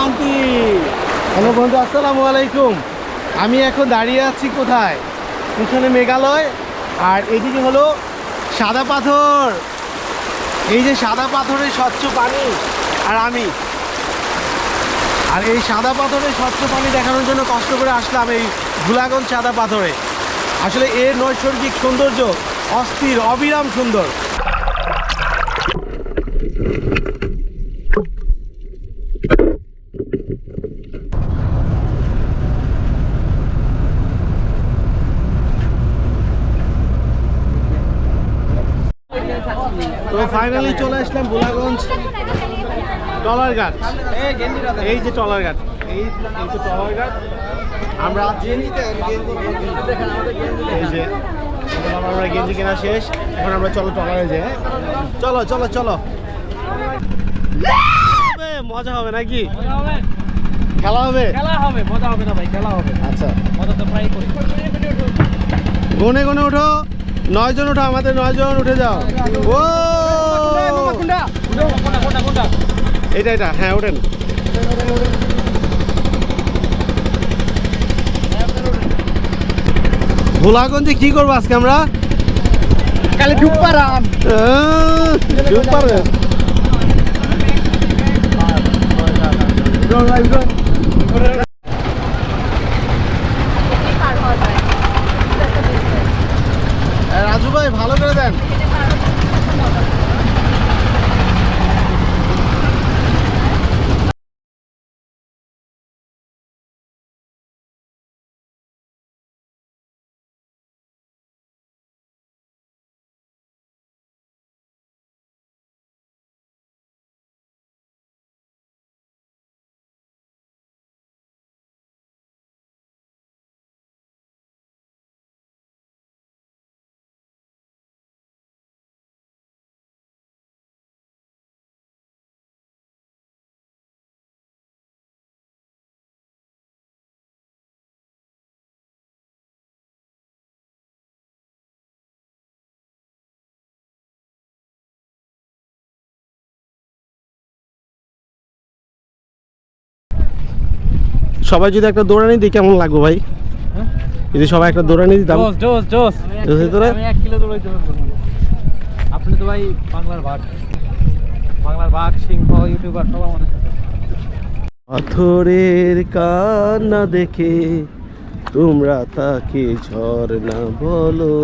শান্তি হ্যালো বন্ধু, আসসালামু আলাইকুম। আমি এখন দাঁড়িয়ে আছি কোথায়? পিছনে মেঘালয়, আর এদিকে হলো সাদা পাথর। এই যে সাদা পাথরের স্বচ্ছ পানি আর আমি। আর এই সাদা পাথরের স্বচ্ছ পানি দেখানোর জন্য কষ্ট করে আসলাম এই ভুলাগঞ্জ সাদা পাথরে। আসলে এর নৈসর্গিক সৌন্দর্য অস্থির, অবিরাম সুন্দর। ফাইনালি চলে আসলাম ভোলাগঞ্জ টলার ঘাট। এই যে টলার ঘাট এই এই তো টলার ঘাট। আমরা এই যে আমরা গেঞ্জি কেনা শেষ এখন আমরা চলো টলারে হ্যাঁ? চলো চলো চলো। মজা হবে নাকি? খেলা হবে? খেলা হবে মজা হবে না ভাই খেলা হবে। আচ্ছা। মজা তো প্রায় করি। গনে গনে ওঠো। নয় জন ওঠো আমাদের নয় জন উঠে যাও। ও! এটা এটা হ্যাঁ ওঠেন। ভোলাগঞ্জে কি করব আজকে আমরা? কালে ডুব পারাম ডুব ঢুক পারবে? এ, রাজু ভাই ভালো করে দেন সবাই যদি একটা দৌড়ানি দিই কেমন লাগবে ভাই? যদি সবাই একটা দৌড়ানি দিতাম। জোস জোস জোস। জোস তোরা? আমি কিলো দৌড়াইতে পারব আপনি তো ভাই বাংলার বাংলার সিংহ ইউটিউবার সব আমাদের পাথরের কান্না দেখে তোমরা তাকে ঝর্ণা বলো।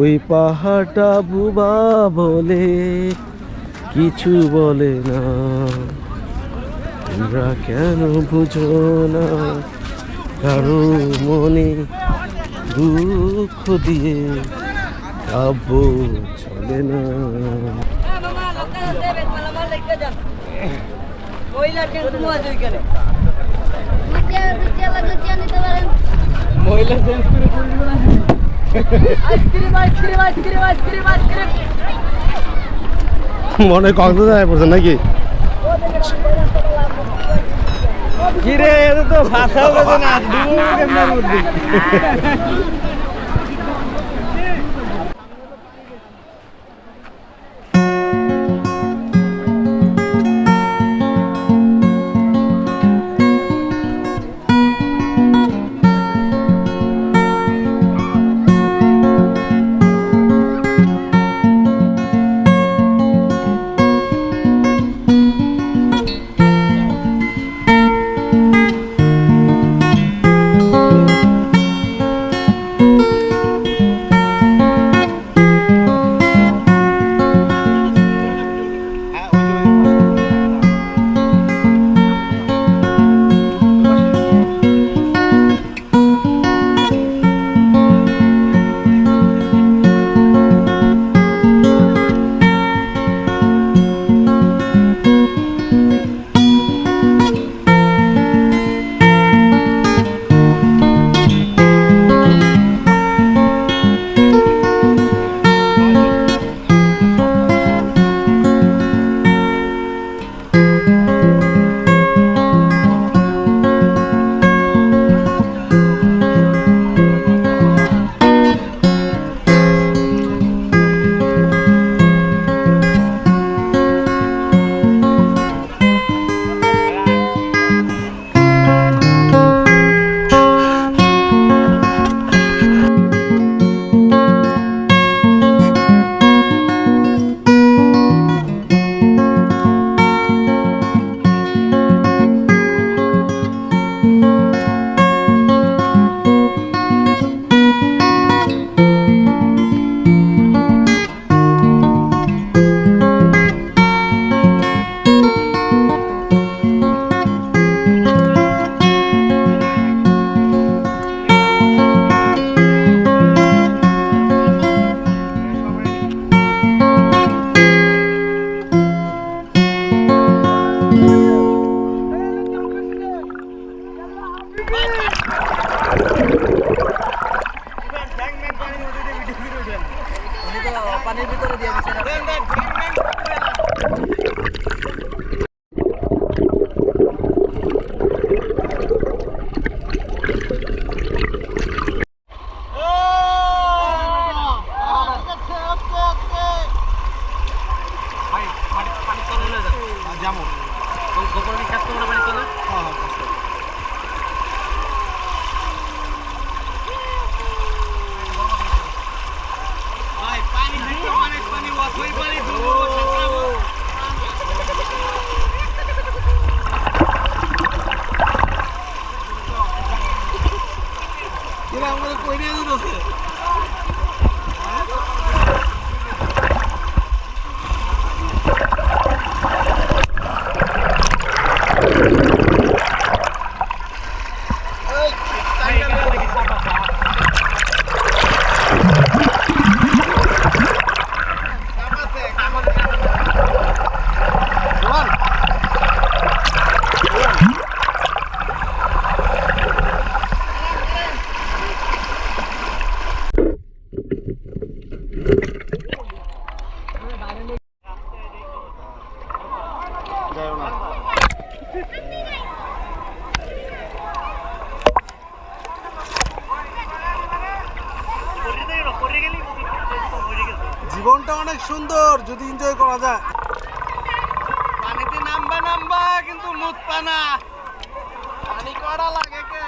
ওই পাহাড়টা বুবা বলে কিছু বলে না। তোমরা কেন বুঝো না? কারও মনে দুঃখ দিয়ে কাব্য চলে না। মনে কক্সবাজার পড়ছে নাকি? কিরে এটা তো ভাষাও না কেমন জীবনটা অনেক সুন্দর যদি এনজয় করা যায়। পানিতে নামবা নামবা কিন্তু মুত পানা পানি করা লাগে কে?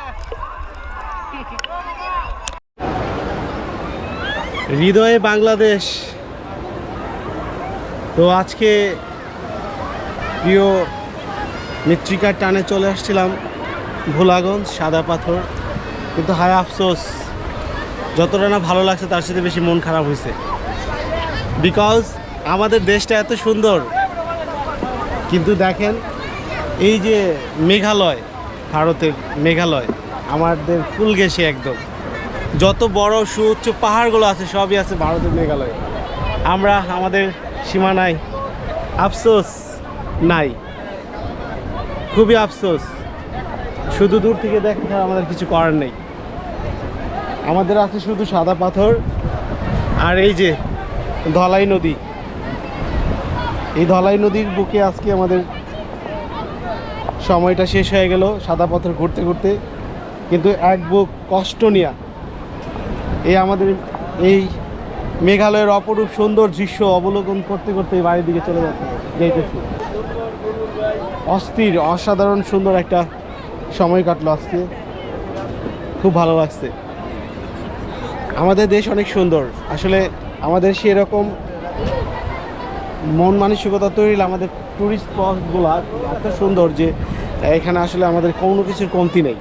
হৃদয়ে বাংলাদেশ। তো আজকে প্রিয় মৃত্তিকার টানে চলে আসছিলাম ভোলাগঞ্জ সাদা পাথর। কিন্তু হায় আফসোস যতটা না ভালো লাগছে তার সাথে বেশি মন খারাপ হয়েছে। বিকজ আমাদের দেশটা এত সুন্দর। কিন্তু দেখেন, এই যে মেঘালয়, ভারতের মেঘালয়, আমাদের ফুল গেছে একদম। যত বড় সুউচ্চ পাহাড়গুলো আছে, সবই আছে ভারতের মেঘালয়। আমরা আমাদের সীমানায় আফসোস নাই। খুবই আফসোস। শুধু দূর থেকে দেখে আমাদের কিছু করার নেই। আমাদের আছে শুধু সাদা পাথর, আর এই যে ধলাই নদী। এই ধলাই নদীর বুকে আজকে আমাদের সময়টা শেষ হয়ে গেল, সাদা পাথর ঘুরতে ঘুরতে। কিন্তু এক বুক কষ্ট নিয়া এই আমাদের এই মেঘালয়ের অপরূপ সুন্দর দৃশ্য অবলোকন করতে করতে বাড়ির দিকে চলে যাচ্ছে অস্থির, অসাধারণ সুন্দর একটা সময় কাটলো আজকে। খুব ভালো লাগছে। আমাদের দেশ অনেক সুন্দর। আসলে আমাদের সেরকম মন মানসিকতা তৈরি আমাদের ট্যুরিস্ট স্পটগুলো এত সুন্দর যে এখানে আসলে আমাদের কোনো কিছুর কমতি নেই।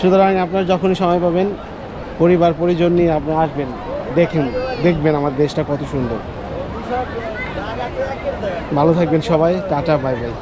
সুতরাং আপনারা যখনই সময় পাবেন, পরিবার, পরিজন নিয়ে আপনি আসবেন, দেখেন, দেখবেন আমার দেশটা কত সুন্দর। ভালো থাকবেন সবাই, টাটা বাই বাই